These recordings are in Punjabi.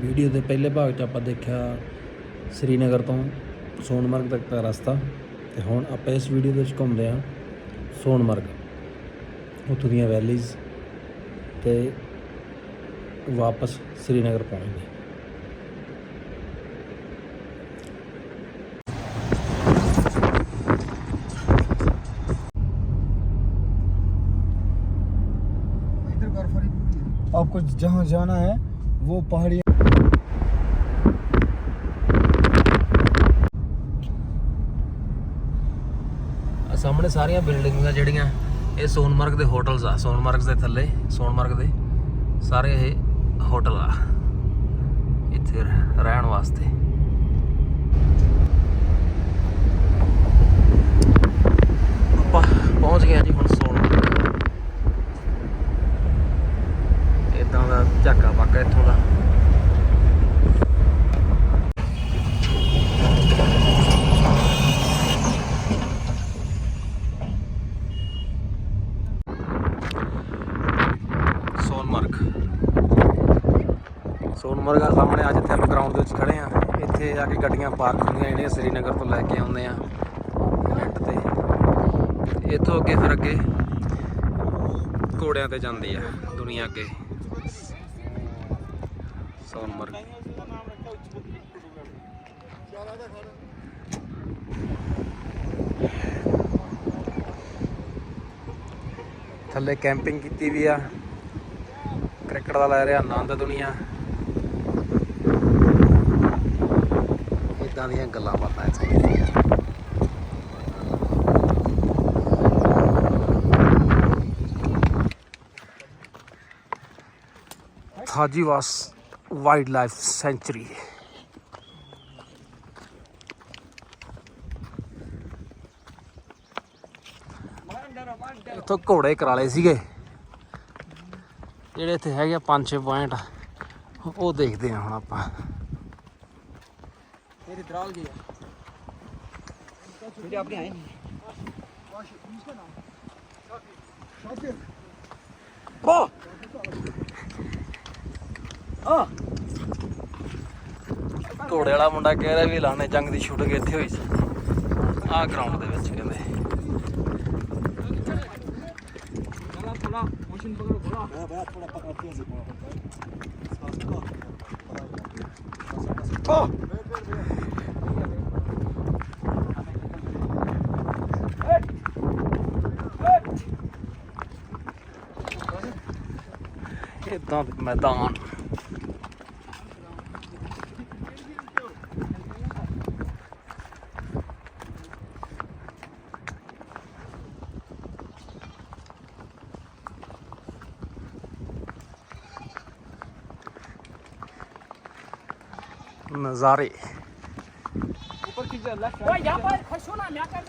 ਵੀਡੀਓ ਦੇ ਪਹਿਲੇ ਭਾਗ 'ਚ ਆਪਾਂ ਦੇਖਿਆ ਸ੍ਰੀਨਗਰ ਤੋਂ ਸੋਨਮਰਗ ਤੱਕ ਦਾ ਰਸਤਾ ਤੇ ਹੁਣ ਆਪਾਂ ਇਸ ਵੀਡੀਓ ਦੇ ਵਿੱਚ ਘੁੰਮਦੇ ਹਾਂ ਸੋਨਮਰਗ ਉੱਥੋਂ ਦੀਆਂ ਵੈਲੀਜ਼ ਤੇ ਵਾਪਸ ਸ੍ਰੀਨਗਰ ਪਹੁੰਚਦੇ इधर बर्फबारी पूरी है आपको जहाँ जाना है वो पहाड़ी ਆ ਸਾਹਮਣੇ ਸਾਰੀਆਂ ਬਿਲਡਿੰਗਾਂ ਜਿਹੜੀਆਂ, ਇਹ ਸੋਨਮਰਗ ਦੇ ਹੋਟਲਸ ਆ ਸੋਨਮਰਗ ਦੇ ਥੱਲੇ, ਸੋਨਮਰਗ ਦੇ ਸਾਰੇ ਇਹ ਹੋਟਲ ਆ। ਇੱਥੇ ਰਹਿਣ ਵਾਸਤੇ। ਆਪਾਂ ਪਹੁੰਚ ਗਏ ਜੀ ਹੁਣ ਸੋਨਮਰਗ। ਇਦਾਂ ਦਾ ਝਾਕਾ ਬਾਕਾ ਇੱਥੋਂ ਦਾ ਸੋਨਮਰਗ ਸੋਨਮਰਗ ਆ ਸਾਹਮਣੇ ਅੱਜ ਇੱਥੇ ਆਪਾਂ ਗਰਾਊਂਡ ਦੇ ਵਿੱਚ ਖੜੇ ਆ। ਇੱਥੇ ਆ ਕੇ ਗੱਡੀਆਂ ਪਾਰਕ ਹੁੰਦੀਆਂ ਜਿਹੜੀਆਂ ਸ੍ਰੀਨਗਰ ਤੋਂ ਲੈ ਕੇ ਆਉਂਦੇ ਆ। ਰੈਂਟ ਤੇ। ਇੱਥੋਂ ਅੱਗੇ ਫਿਰ ਅੱਗੇ ਘੋੜਿਆਂ ਤੇ ਜਾਂਦੀ ਆ, ਦੁਨੀਆ ਅੱਗੇ। ਸੋਨਮਰਗ ਥੱਲੇ ਕੈਂਪਿੰਗ ਕੀਤੀ ਵੀ ਆ। ਕ੍ਰਿਕਟ ਦਾ ਲੈ ਰਿਹਾ ਆਨੰਦ ਦੁਨੀਆ। ਇਦਾਂ ਦੀਆਂ ਗੱਲਾਂ ਬਾਤਾਂ ਇੱਥੇ। ਥਾਜੀਵਾਸ ਵਾਈਲਡ ਲਾਈਫ ਸੈਂਚੁਰੀ। ਇੱਥੋਂ ਘੋੜੇ ਕਰਾਲੇ ਸੀਗੇ। ਜਿਹੜੇ ਇੱਥੇ ਹੈਗੇ ਆ, ਪੰਜ ਛੇ ਪੁਆਇੰਟ, ਉਹ ਦੇਖਦੇ ਆ ਹੁਣ ਆਪਾਂ। मेरी द्राल जी वीडियो अपने आए नहीं ਘੋੜੇ ਵਾਲਾ ਮੁੰਡਾ ਕਹਿ ਰਿਹਾ ਵੀ ਲਾਣੇ ਜੰਗ ਦੀ ਸ਼ੂਟਿੰਗ ਇੱਥੇ ਹੋਈ ਸੀ ਆਹ ਗਰਾਊਂਡ ਦੇ ਵਿੱਚ ਕਹਿੰਦੇ थोड़ा थोड़ा मशीन पकड़ो थोड़ा भैया भैया थोड़ा पकड़ते हैं रहा वीडियो कर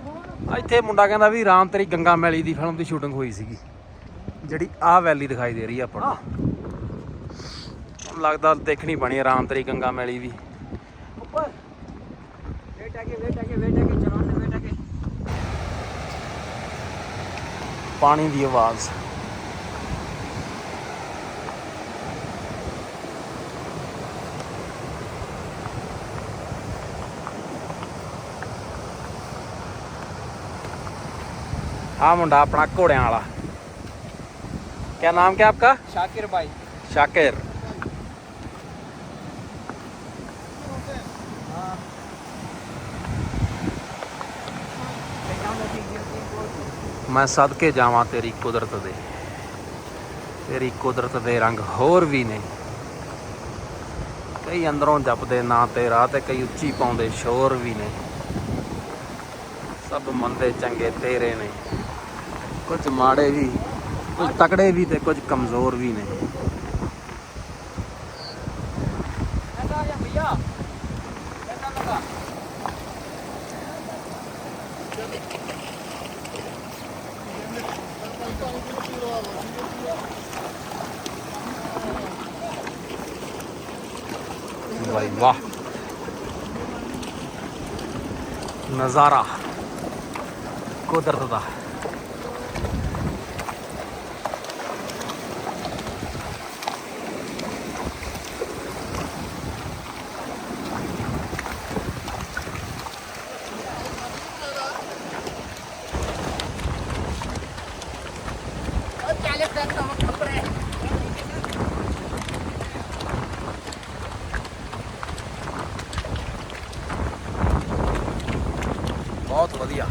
हो ਇੱਥੇ ਮੁੰਡਾ ਕਹਿੰਦਾ ਵੀ ਰਾਮ ਤੇਰੀ ਗੰਗਾ ਮੈਲੀ ਦੀ ਫਿਲਮ ਦੀ ਸ਼ੂਟਿੰਗ ਹੋਈ ਸੀਗੀ ਜਿਹੜੀ ਆ ਵੈਲੀ ਦਿਖਾਈ ਦੇ ਰਹੀ ਆ ਆਪਾਂ ਨੂੰ। ਲੱਗਦਾ ਦੇਖਣੀ ਬਣੀ ਆਰਾਮਦਰੀ ਗੰਗਾ ਮੈਲੀ ਵੀ। ਪਾਣੀ ਦੀ ਆਵਾਜ਼। ਆ ਮੁੰਡਾ ਆਪਣਾ ਘੋੜਿਆਂ ਵਾਲਾ। ਕੀ ਨਾਮ ਕੀ ਆਪਕਾ शाकिर भाई शाकिर ਮੈਂ ਸਦਕੇ ਜਾਵਾਂ ਤੇਰੀ ਕੁਦਰਤ ਦੇ ਤੇਰੀ ਕੁਦਰਤ ਦੇ ਰੰਗ ਹੋਰ ਵੀ ਨੇ ਕਈ ਅੰਦਰੋਂ ਜਪਦੇ ਨਾਂ ਤੇਰਾ ਤੇ ਕਈ ਉੱਚੀ ਪਾਉਂਦੇ ਸ਼ੋਰ ਵੀ ਨੇ ਸਭ ਮੰਦੇ ਚੰਗੇ ਤੇਰੇ ਨੇ ਕੁਝ ਮਾੜੇ ਵੀ ਕੁਝ ਤਕੜੇ ਵੀ ਤੇ ਕੁਝ ਕਮਜ਼ੋਰ ਵੀ ਨੇ ऐसा या भैया ऐसा लगा ਬਹੁਤ ਵਧੀਆ।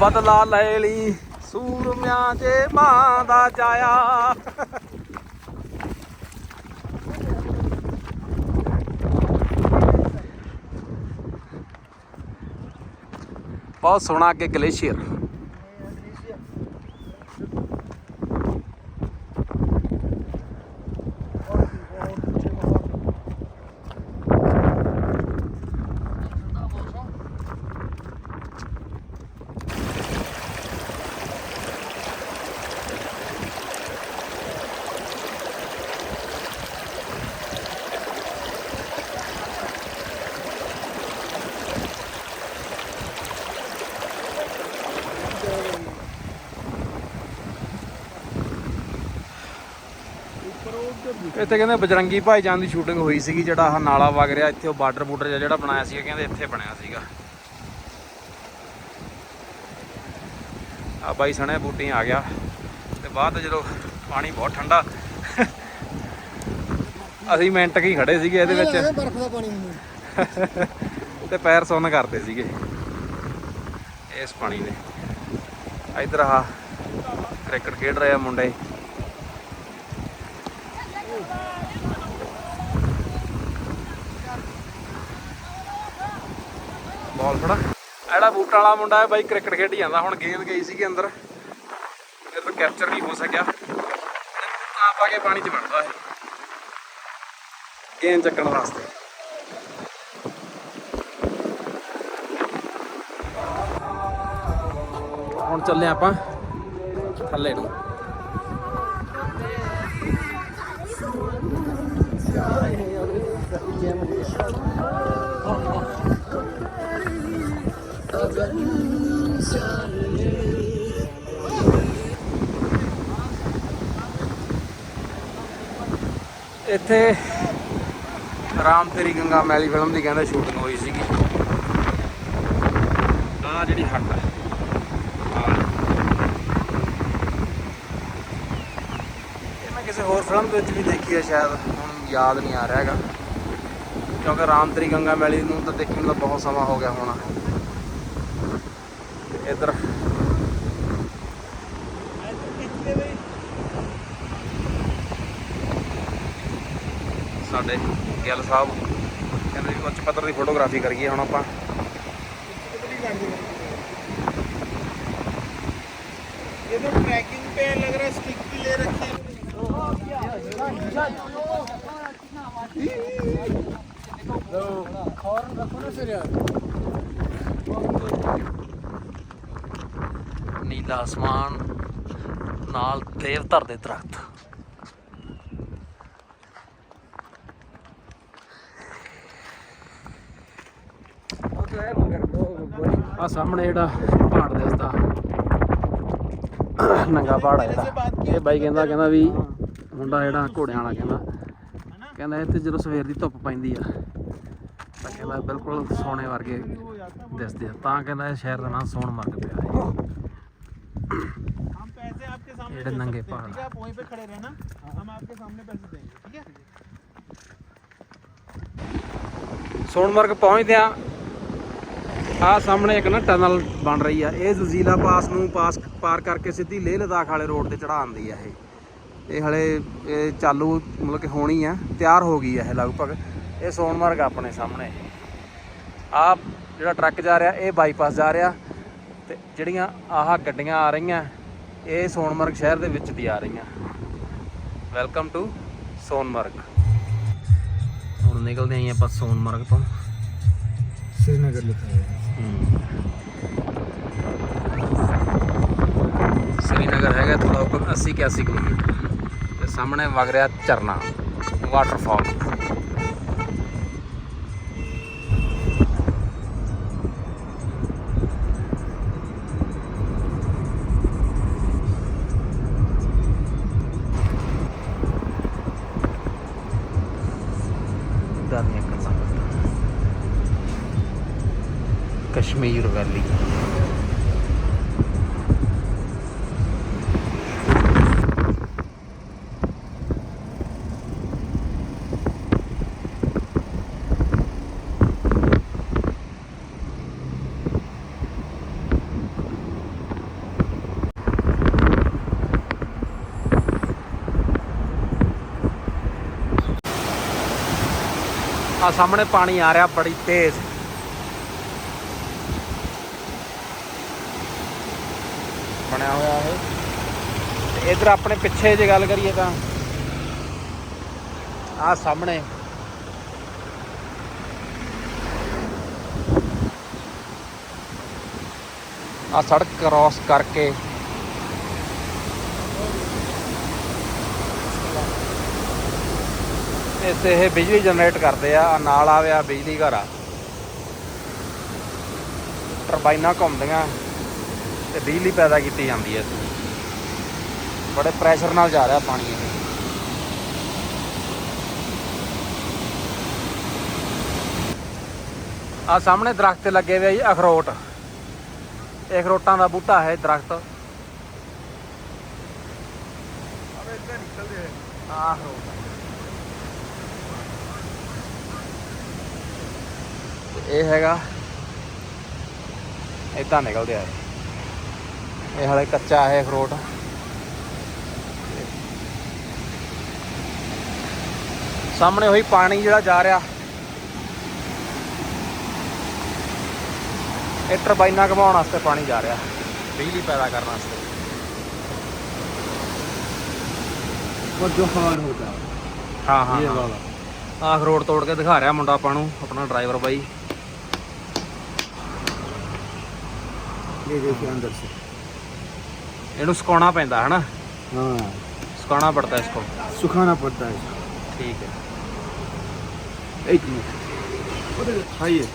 ਬਦਲਾ ਲੈ ਲਈ ਸੂਰਮਿਆਂ ਜੇ ਮਾਂ ਦਾ ਜਾਇਆ ਬਹੁਤ ਸੋਹਣਾ ਅੱਗੇ ਗਲੇਸ਼ੀਅਰ। ਇੱਥੇ ਕਹਿੰਦੇ ਬਜਰੰਗੀ ਭਾਈਜਾਨ ਦੀ ਸ਼ੂਟਿੰਗ ਹੋਈ ਸੀਗੀ ਜਿਹੜਾ ਆਹ ਨਾਲਾ ਵਗ ਰਿਹਾ ਇੱਥੇ ਉਹ ਬਾਰਡਰ ਬੂਡਰ ਜਿਹੜਾ ਬਣਾਇਆ ਸੀਗਾ ਕਹਿੰਦੇ ਇੱਥੇ ਬਣਿਆ ਸੀਗਾ। ਆ ਬਾਈ ਸਣੇ ਬੂਟੀ ਆ ਗਿਆ ਤੇ ਬਾਅਦ ਜਦੋਂ ਪਾਣੀ ਬਹੁਤ ਠੰਡਾ ਅਸੀਂ ਮਿੰਟ ਕੀ ਖੜੇ ਸੀਗੇ ਇਹਦੇ ਵਿੱਚ। ਬਰਫ਼ ਤੇ ਪੈਰ ਸੁੰਨ ਕਰਦੇ ਸੀਗੇ ਇਸ ਪਾਣੀ ਦੇ ਇਧਰ ਆ ਕ੍ਰਿਕਟ ਖੇਡ ਰਹੇ ਆ ਮੁੰਡੇ। ਬਾਲ ਫੜਾ ਜਿਹੜਾ ਬੂਟਾਂ ਵਾਲਾ ਮੁੰਡਾ ਹੈ ਬਾਈ, ਕ੍ਰਿਕਟ ਖੇਡੀ ਜਾਂਦਾ। ਹੁਣ ਗੇਂਦ ਗਈ ਸੀਗੀ ਅੰਦਰ। ਇਹ ਤੋਂ ਕੈਪਚਰ ਨਹੀਂ ਹੋ ਸਕਿਆ। ਆ ਪਾ ਕੇ ਪਾਣੀ 'ਚ ਵੜਦਾ ਹੈ ਗੇਂਦ ਚੱਕਣ ਵਾਸਤੇ। ਹੁਣ ਚੱਲੇ ਆਪਾਂ ਥੱਲੇ ਨੂੰ। ਇੱਥੇ ਰਾਮ ਤੇਰੀ ਗੰਗਾ ਮੈਲੀ ਫਿਲਮ ਦੀ ਕਹਿੰਦੇ ਸ਼ੂਟਿੰਗ ਹੋਈ ਸੀਗੀ। ਆ ਜਿਹੜੀ ਹੱਟ ਹੈ ਇਹ ਮੈਂ ਕਿਸੇ ਹੋਰ ਫਿਲਮ ਦੇ ਵਿੱਚ ਵੀ ਦੇਖੀ ਹੈ ਸ਼ਾਇਦ, ਹੁਣ ਯਾਦ ਨਹੀਂ ਆ ਰਿਹਾ ਹੈਗਾ। ਕਿਉਂਕਿ ਰਾਮ ਤੇਰੀ ਗੰਗਾ ਮੈਲੀ ਨੂੰ ਤਾਂ ਦੇਖਣ ਦਾ ਬਹੁਤ ਸਮਾਂ ਹੋ ਗਿਆ ਹੋਣਾ। ਇੱਧਰ ਸਾਡੇ ਗਿੱਲ ਸਾਹਿਬ ਕਹਿੰਦੇ ਵੀ ਉੱਚ ਪੱਧਰ ਦੀ ਫੋਟੋਗ੍ਰਾਫੀ ਕਰੀਏ ਹੁਣ ਆਪਾਂ ये तो ट्रैकिंग पे लग रहा है स्टिक भी ले रखी है हॉर्न रखो ना फिर यार ਨੀਲਾ ਅਸਮਾਨ ਨਾਲ ਦੇਵਧਰ ਦੇ ਦਰਖਤ। ਆ ਸਾਹਮਣੇ ਜਿਹੜਾ ਪਹਾੜ ਦਿਸਦਾ ਨੰਗਾ ਪਹਾੜ ਹੈ ਜਿਹੜਾ। ਇਹ ਬਾਈ ਕਹਿੰਦਾ ਕਹਿੰਦਾ ਵੀ ਮੁੰਡਾ ਜਿਹੜਾ ਘੋੜਿਆਂ ਵਾਲਾ ਕਹਿੰਦਾ। ਕਹਿੰਦਾ ਇੱਥੇ ਜਦੋਂ ਸਵੇਰ ਦੀ ਧੁੱਪ ਪੈਂਦੀ ਆ, ਤਾਂ ਕਹਿੰਦਾ ਬਿਲਕੁਲ ਸੋਨੇ ਵਰਗੇ ਦਿਸਦੇ ਆ। ਤਾਂ ਕਹਿੰਦਾ ਇਹ ਸ਼ਹਿਰ ਦਾ ਨਾਮ ਸੋਨਮਰਗ ਪਿਆ। ਹੈ ਜਿਹੜੇ दे ਨੰਗੇ सकते हैं, पहाड़। ठीक है आप वहीं पे खड़े रहना हम आपके सामने पैसे देंगे ठीक है ਸੋਨਮਰਗ ਪਹੁੰਚਦੇ ਆ ਆ ਸਾਹਮਣੇ ਇੱਕ ਨਾ ਟਨਲ ਬਣ ਰਹੀ ਆ ਇਹ ਜ਼ੁਜ਼ੀਲਾ ਪਾਸ ਨੂੰ ਪਾਸ ਪਾਰ ਕਰਕੇ ਸਿੱਧੀ ਲੇਹ ਲਦਾਖ ਵਾਲੇ ਰੋਡ ਤੇ ਚੜਾਉਂਦੀ ਆ ਇਹ ਇਹ ਹਲੇ ਇਹ ਚਾਲੂ ਮਤਲਬ ਕਿ ਹੋਣੀ ਆ ਤਿਆਰ ਹੋ ਗਈ ਆ ਇਹ ਲਗਭਗ ਇਹ ਸੋਨਮਰਗ ਆ ਆਪਣੇ ਸਾਹਮਣੇ ਆ ਜਿਹੜਾ ਟਰੱਕ ਜਾ ਰਿਹਾ ਇਹ ਬਾਈਪਾਸ ਜਾ ਰਿਹਾ ਤੇ ਜਿਹੜੀਆਂ ਆਹ ਗੱਡੀਆਂ ਆ ਰਹੀਆਂ ਇਹ ਸੋਨਮਰਗ ਸ਼ਹਿਰ ਦੇ ਵਿੱਚ ਦੀ ਆ ਰਹੀਆਂ। Welcome to Sonamarg. ਹੁਣ ਨਿਕਲਦੇ ਆਂ ਆਪਾਂ ਸੋਨਮਰਗ ਤੋਂ। ਸ੍ਰੀਨਗਰ ਲਿਖਿਆ ਹੈ। ਸ੍ਰੀਨਗਰ ਹੈਗਾ ਥੋੜਾ ਉੱਪਰ 80 81 ਕਿਲੋਮੀਟਰ। ਤੇ ਸਾਹਮਣੇ ਵਗ ਰਿਹਾ ਝਰਨਾ ਵਾਟਰਫਾਲ ਕਸ਼ਮੀਰ ਵੈਲੀ ਸਾਹਮਣੇ ਪਾਣੀ ਆ ਰਿਹਾ ਬੜੀ ਤੇਜ਼। ਬਣਿਆ ਹੋਇਆ ਹੈ ਤੇ ਇਧਰ ਆਪਣੇ ਪਿੱਛੇ ਜੇ ਗੱਲ ਕਰੀਏ ਤਾਂ ਆ ਸਾਹਮਣੇ। ਆ ਸੜਕ ਕ੍ਰਾਸ ਕਰਕੇ ਇੱਥੇ ਇਹ ਬਿਜਲੀ ਜਨਰੇਟ ਕਰਦੇ ਆ ਨਾਲ ਨਾਲ ਆਵਿਆ ਬਿਜਲੀ ਘਰ ਆ। ਟਰਬਾਈਨਾਂ ਘੁੰਮਦੀਆਂ। ਤੇ ਬਿਜਲੀ ਪੈਦਾ ਕੀਤੀ ਜਾਂਦੀ ਹੈ। ਇੱਥੇ ਬੜੇ ਪ੍ਰੈਸ਼ਰ ਨਾਲ ਜਾ ਰਿਹਾ ਪਾਣੀ ਇਹ। ਆ ਸਾਹਮਣੇ ਦਰਖਤ ਤੇ ਲੱਗੇ ਹੋਏ ਆ ਜੀ ਅਖਰੋਟ। ਇਹ ਅਖਰੋਟਾਂ ਦਾ ਬੂਟਾ ਹੈ ਦਰਖਤ। ਆਹ ਅਖਰੋਟ। ਤੇ ਇਹ ਹੈਗਾ ਇਦਾਂ ਨਿਕਲਦੇ ਆ ਇਹ ਹਲੇ ਕੱਚਾ ਹੈ ਅਖਰੋਟ ਸਾਹਮਣੇ ਉਹੀ ਪਾਣੀ ਜਿਹੜਾ ਜਾ ਰਿਹਾ। ਇਹ ਟਰਬਾਈਨਾਂ ਘਮਾਉਣ ਵਾਸਤੇ ਪਾਣੀ ਜਾ ਰਿਹਾ। ਬਿਜਲੀ ਪੈਦਾ ਕਰਨ ਵਾਸਤੇ। ਉਹ ਜੋ ਹਾਲ ਹੋ ਗਿਆ। ਹਾਂ ਹਾਂ ਇਹ ਵਾਲਾ। ਆਖ ਰੋਡ ਤੋੜ ਕੇ ਦਿਖਾ ਰਿਹਾ ਮੁੰਡਾ ਆਪਾਂ ਨੂੰ ਆਪਣਾ ਡਰਾਈਵਰ ਬਾਈ। ਇਹ ਦੇਖੋ ਅੰਦਰ ਸੇ। ਇਹਨੂੰ ਸੁਕਾਉਣਾ ਪੈਂਦਾ ਹੈ ਨਾ हाँ ਸੁਕਾਉਣਾ ਪੜਦਾ ਇਸਕੋ सुखाना पड़ता है ਠੀਕ ਹੈ एक मिनट खाइए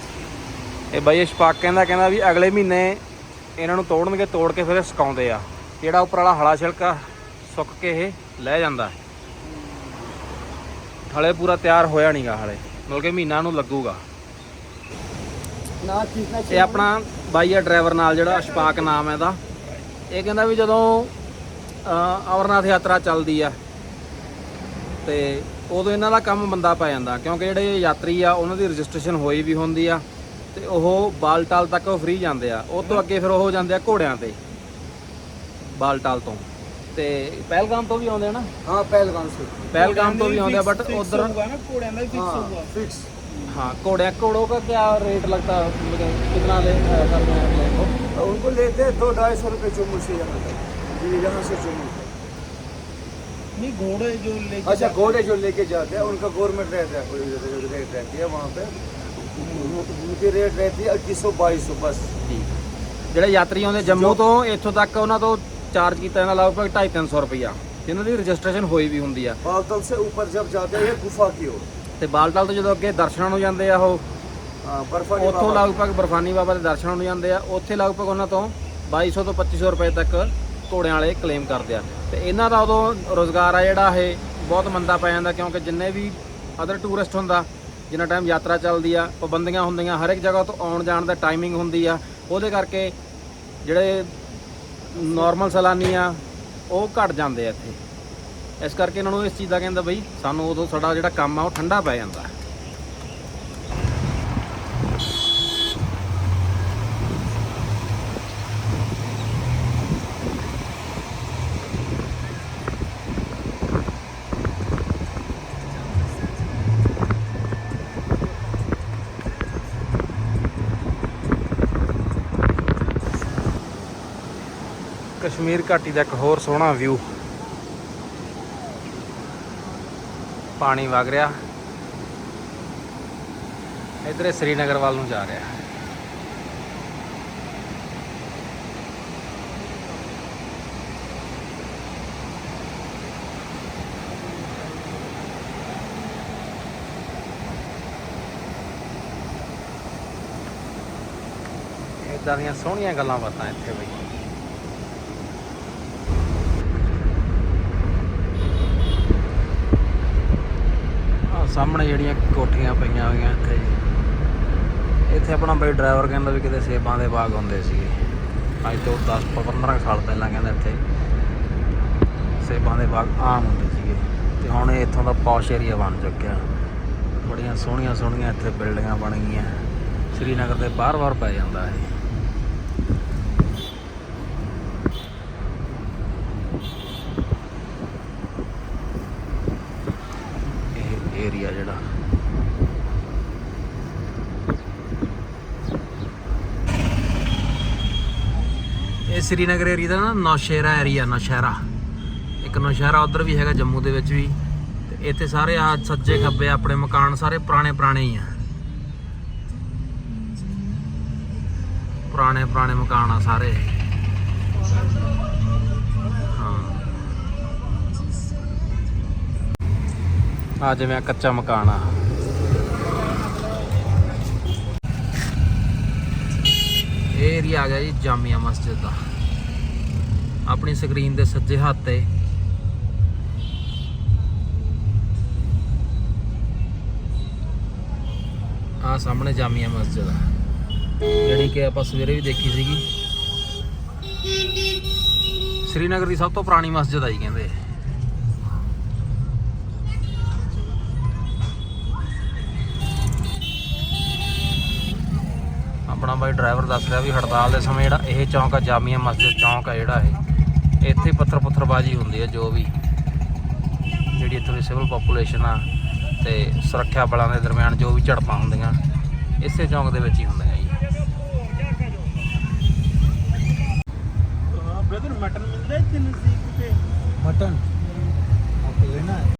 ਇਹ ਬਾਈ ਇਸ਼ਫਾਕ ਕਹਿੰਦਾ ਕਹਿੰਦਾ ਵੀ ਅਗਲੇ ਮਹੀਨੇ ਇਹਨਾਂ ਨੂੰ ਤੋੜਨਗੇ ਤੋੜ ਕੇ ਫਿਰ ਇਹ ਸੁਕਾਉਂਦੇ ਆ ਜਿਹੜਾ ਉੱਪਰ ਵਾਲਾ ਹਲਾ ਛਿਲਕਾ ਸੁੱਕ ਕੇ ਇਹ ਲੈ ਜਾਂਦਾ ਹਲੇ ਪੂਰਾ ਤਿਆਰ ਹੋਇਆ ਨਹੀਂਗਾ ਹਲੇ ਮਤਲਬ ਕਿ ਮਹੀਨਾ ਨੂੰ ਲੱਗੂਗਾ ना कितना ਇਹ ਆਪਣਾ ਬਾਈ ਆ ਡਰਾਈਵਰ ਨਾਲ ਜਿਹੜਾ ਅਸ਼ਫਾਕ ਨਾਮ ਹੈ ਦਾ ਇਹ ਕਹਿੰਦਾ ਵੀ ਜਦੋਂ ਅ, ਅਮਰਨਾਥ ਯਾਤਰਾ ਚੱਲਦੀ ਆ ਤੇ ਉਦੋਂ ਇਹਨਾਂ ਦਾ ਕੰਮ ਬੰਦਾ ਪੈ ਜਾਂਦਾ ਕਿਉਂਕਿ ਜਿਹੜੇ ਯਾਤਰੀ ਆ ਉਹਨਾਂ ਦੀ ਰਜਿਸਟ੍ਰੇਸ਼ਨ ਹੋਈ ਵੀ ਹੁੰਦੀ ਆ ਤੇ ਉਹ ਬਾਲਟਾਲ ਤੱਕ ਉਹ ਫ੍ਰੀ ਜਾਂਦੇ ਆ ਉਹ ਤੋਂ ਅੱਗੇ ਫਿਰ ਉਹ ਜਾਂਦੇ ਆ ਘੋੜਿਆਂ ਤੇ ਬਾਲਟਾਲ ਤੋਂ ਤੇ ਪਹਿਲਗਾਮ ਤੋਂ ਵੀ ਆਉਂਦੇ ਆ ਨਾ हाँ पहलगाम से ਪਹਿਲਗਾਮ ਤੋਂ ਵੀ ਆਉਂਦੇ ਆ ਬਟ ਉਧਰ हाँ फिक्स हाँ घोड़े घोड़ों का क्या रेट लगता है मतलब कितना ले करते हैं प्लेन को और उनको लेते हैं दो ढाई सौ रुपये चुम्बू से यहाँ तक ये यहाँ से चुम्बू नहीं घोड़े जो लेके अच्छा घोड़े जो लेके जाते हैं उनका गवर्नमेंट रहता है कोई रेट रहती है वहाँ पे उनकी रेट रहती है इक्कीस सौ बाईस सौ बस ਠੀਕ ਜਿਹੜੇ ਯਾਤਰੀ ਆਉਂਦੇ ਜੰਮੂ ਤੋਂ ਇੱਥੋਂ ਤੱਕ ਉਹਨਾਂ ਤੋਂ ਚਾਰਜ ਕੀਤਾ ਜਾਂਦਾ ਲਗਭਗ 250 ਰੁਪਈਆ ਜਿਨ੍ਹਾਂ ਦੀ ਰਜਿਸਟ੍ਰੇਸ਼ਨ ਹੋਈ ਵੀ ਹੁੰਦੀ ਆ बालतल से ऊपर जब जाते हैं ये गुफा की ओर ਤੇ ਬਾਲਟਾਲ ਤੋਂ ਜਦੋਂ ਅੱਗੇ ਦਰਸ਼ਨਾਂ ਨੂੰ ਜਾਂਦੇ ਆ ਉਹ ਹਾਂ ਬਰਫਾਨੀ ਉੱਥੋਂ ਲਗਭਗ ਬਰਫਾਨੀ ਬਾਬਾ ਦੇ ਦਰਸ਼ਨ ਹੋਣ ਜਾਂਦੇ ਆ। ਉੱਥੇ ਲਗਭਗ ਉਹਨਾਂ ਤੋਂ 2200 ਤੋਂ 2500 ਰੁਪਏ ਤੱਕ ਘੋੜਿਆਂ ਵਾਲੇ ਕਲੇਮ ਕਰਦੇ ਆ। ਤੇ ਇਹਨਾਂ ਦਾ ਉਦੋਂ ਰੋਜ਼ਗਾਰ ਆ ਜਿਹੜਾ ਇਹ ਬਹੁਤ ਮੰਦਾ ਪੈ ਜਾਂਦਾ ਕਿਉਂਕਿ ਜਿੰਨੇ ਵੀ ਅਦਰ ਟੂਰਿਸਟ ਹੁੰਦਾ ਜਿੰਨਾ ਟਾਈਮ ਯਾਤਰਾ ਚੱਲਦੀ ਆ ਪਾਬੰਦੀਆਂ ਹੁੰਦੀਆਂ ਹਰ ਇੱਕ ਜਗ੍ਹਾ ਤੋਂ ਆਉਣ ਜਾਣ ਦਾ ਟਾਈਮਿੰਗ ਹੁੰਦੀ ਆ। ਉਹਦੇ ਕਰਕੇ ਜਿਹੜੇ ਨਾਰਮਲ ਸਲਾਨੀ ਆ ਉਹ ਘਟ ਜਾਂਦੇ ਆ ਇੱਥੇ। ਇਸ ਕਰਕੇ ਇਹਨਾਂ ਨੂੰ ਇਸ ਚੀਜ਼ ਦਾ ਕਹਿੰਦਾ ਬਈ ਸਾਨੂੰ ਉਦੋਂ ਸਾਡਾ ਜਿਹੜਾ ਕੰਮ ਆ ਉਹ ਠੰਡਾ ਪੈ ਜਾਂਦਾ। ਕਸ਼ਮੀਰ ਘਾਟੀ ਦਾ ਇੱਕ ਹੋਰ ਸੋਹਣਾ ਵਿਊ ਪਾਣੀ ਵਗ ਰਿਹਾ। ਇਧਰ ਸ੍ਰੀਨਗਰ ਵੱਲ ਨੂੰ ਜਾ ਰਿਹਾ। ਇਦਾਂ ਦੀਆਂ ਸੋਹਣੀਆਂ ਗੱਲਾਂ ਬਾਤਾਂ ਇੱਥੇ ਬਈ ਆ ਸਾਹਮਣੇ ਜਿਹੜੀਆਂ ਕੋਠੀਆਂ ਪਈਆਂ ਹੋਈਆਂ ਇੱਥੇ। ਇੱਥੇ ਆਪਣਾ ਬਈ ਡਰਾਈਵਰ ਕਹਿੰਦਾ ਵੀ ਕਿਤੇ ਸੇਬਾਂ ਦੇ ਬਾਗ ਹੁੰਦੇ ਸੀਗੇ। ਅੱਜ ਤੋਂ 10 15 ਸਾਲ ਪਹਿਲਾਂ ਕਹਿੰਦਾ ਇੱਥੇ ਸੇਬਾਂ ਦੇ ਬਾਗ ਆਮ ਹੁੰਦੇ ਸੀਗੇ। ਤੇ ਹੁਣ ਇਹ ਇੱਥੋਂ ਦਾ ਪੌਸ਼ ਏਰੀਆ ਬਣ ਚੁੱਕਿਆ। ਬੜੀਆਂ ਸੋਹਣੀਆਂ ਸੋਹਣੀਆਂ ਇੱਥੇ ਬਿਲਡਿੰਗਾਂ ਬਣ ਗਈਆਂ। ਸ੍ਰੀਨਗਰ ਦੇ ਬਾਹਰ-ਬਾਹਰ ਪੈ ਜਾਂਦਾ ਇਹ। ਏਰੀਆ ਜਿਹੜਾ। ਇਹ ਸ੍ਰੀਨਗਰ ਏਰੀਆ ਦਾ ਨਾ ਨੌਸ਼ੇਰਾ ਏਰੀਆ ਨੌਸ਼ਹਿਰਾ। ਇੱਕ ਨੌਸ਼ਹਿਰਾ ਉਧਰ ਵੀ ਹੈਗਾ ਜੰਮੂ ਦੇ ਵਿੱਚ ਵੀ। ਤੇ ਇੱਥੇ ਸਾਰੇ ਆ ਸੱਜੇ ਖੱਬੇ ਆਪਣੇ ਮਕਾਨ ਸਾਰੇ ਪੁਰਾਣੇ ਪੁਰਾਣੇ ਹੀ ਆ। ਪੁਰਾਣੇ ਪੁਰਾਣੇ ਮਕਾਨ ਆ ਸਾਰੇ। ਆ ਜਿਵੇਂ ਕੱਚਾ ਮਕਾਨ ਆ। ਇਹ ਏਰੀਆ ਆ ਗਿਆ ਜੀ ਜਾਮੀਆ ਮਸਜਿਦ ਦਾ। ਆਪਣੀ ਸਕਰੀਨ ਦੇ ਸੱਜੇ ਹੱਥ ਤੇ। ਆ ਸਾਹਮਣੇ ਜਾਮੀਆ ਮਸਜਿਦ ਆ। ਜਿਹੜੀ ਕਿ ਆਪਾਂ ਸਵੇਰੇ ਵੀ ਦੇਖੀ ਸੀਗੀ। ਸ੍ਰੀਨਗਰ ਦੀ ਸਭ ਤੋਂ ਪੁਰਾਣੀ ਮਸਜਿਦ ਆਈ ਕਹਿੰਦੇ। ਡਰਾਈਵਰ ਦੱਸ ਰਿਹਾ ਵੀ ਹੜਤਾਲ ਦੇ ਸਮੇਂ ਜਿਹੜਾ ਇਹ ਚੌਂਕ ਆ ਜਾਮੀਆ ਮਸਜਿਦ ਚੌਂਕ ਆ ਜਿਹੜਾ ਇਹ ਇੱਥੇ ਪੱਥਰ ਪੁੱਥਰਬਾਜੀ ਹੁੰਦੀ ਹੈ ਜੋ ਵੀ ਜਿਹੜੀ ਇੱਥੋਂ ਦੀ ਸਿਵਲ ਪੋਪੂਲੇਸ਼ਨ ਆ ਤੇ ਸੁਰੱਖਿਆ ਬਲਾਂ ਦੇ ਦਰਮਿਆਨ ਜੋ ਵੀ ਝੜਪਾਂ ਹੁੰਦੀਆਂ ਇਸੇ ਚੌਂਕ ਦੇ ਵਿੱਚ ਹੀ ਹੁੰਦੀਆਂ ਜੀ। ਮਟਨ ਮਿਲਦਾ ਇੱਥੇ ਨਜ਼ਦੀਕ ਤੇ ਮਟਨ ਆਪੇ ਲੈਣਾ